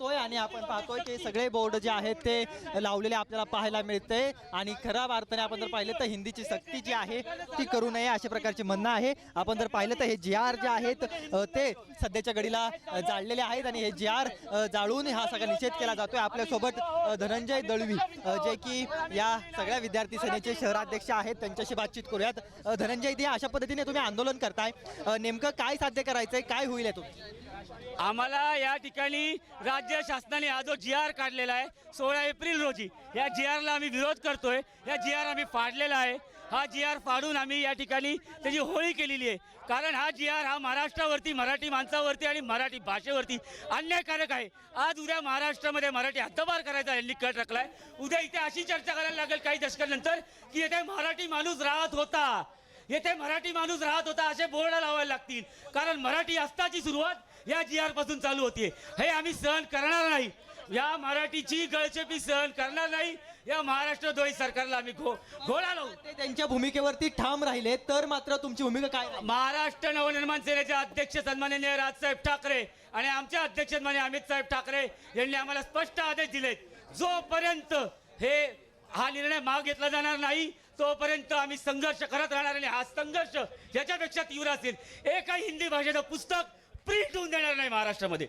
पाहतोय आणि आपण पाहतोय की सगळे बोर्ड जे आहेत ते लावलेले आपल्याला पाहायला मिळते. आणि खऱ्या अर्थाने आपण जर पाहिलं तर हिंदीची सक्ती जी आहे ती करू नये अशा प्रकारचे म्हणणं आहे. आपण जर पाहिलं तर हे जे आर जे आहेत ते सध्याच्या घडीला जाळलेले आहेत आणि हे जे आर जाळून हा सगळा निषेध केला जातोय. आपल्यासोबत धनंजय दळवी जे की या सगळ्या विद्यार्थी सेनेचे शहराध्यक्ष आहेत. त्यांच्याशी बातचीत करूयात. धनंजय दे अशा पद्धतीने तुम्ही आंदोलन करताय. नेमकं काय साध्य करायचंय? काय होईल यातून? आम्हाला या ठिकाणी राज्य शासनाने हा जो जी आर काढलेला आहे सोळा एप्रिल रोजी या जी आरला आम्ही विरोध करतोय. या जी आर आम्ही फाडलेला आहे. हा जी आर फाडून आम्ही या ठिकाणी त्याची होळी केलेली आहे. कारण हा जी आर हा महाराष्ट्रावरती मराठी माणसावरती आणि मराठी भाषेवरती अन्यायकारक आहे. आज उद्या महाराष्ट्रामध्ये मराठी हद्दपार करायचा यांनी कट टाकलाय उद्या इथे अशी चर्चा करायला लागेल काही दशकानंतर की येथे मराठी माणूस राहत होता. येथे मराठी माणूस राहत होता असे बोर्ड लावायला लागतील. कारण मराठी असताची सुरुवात या जी आरपासून चालू होतीये. हे आम्ही सहन करणार नाही. या मराठीची गळचेपी सहन करणार नाही. या महाराष्ट्र द्रोही सरकारला आम्ही घो घोडा लावू. ते त्यांच्या भूमिकेवरती ठाम राहिले तर मात्र तुमची भूमिका काय राहील? महाराष्ट्र नवनिर्माण सेनेचे अध्यक्ष सन्माननीय राजसाहेब ठाकरे आणि आमचे अध्यक्ष सन्माननीय अमित साहेब ठाकरे यांनी आम्हाला स्पष्ट आदेश दिलेत. जोपर्यंत हे हा निर्णय माग घेतला जाणार नाही तोपर्यंत आम्ही संघर्ष करत राहणार आणि हा संघर्ष याच्यापेक्षा तीव्र असेल. एकही हिंदी भाषेचं पुस्तक प्रिंट होऊन देणार नाही महाराष्ट्रामध्ये.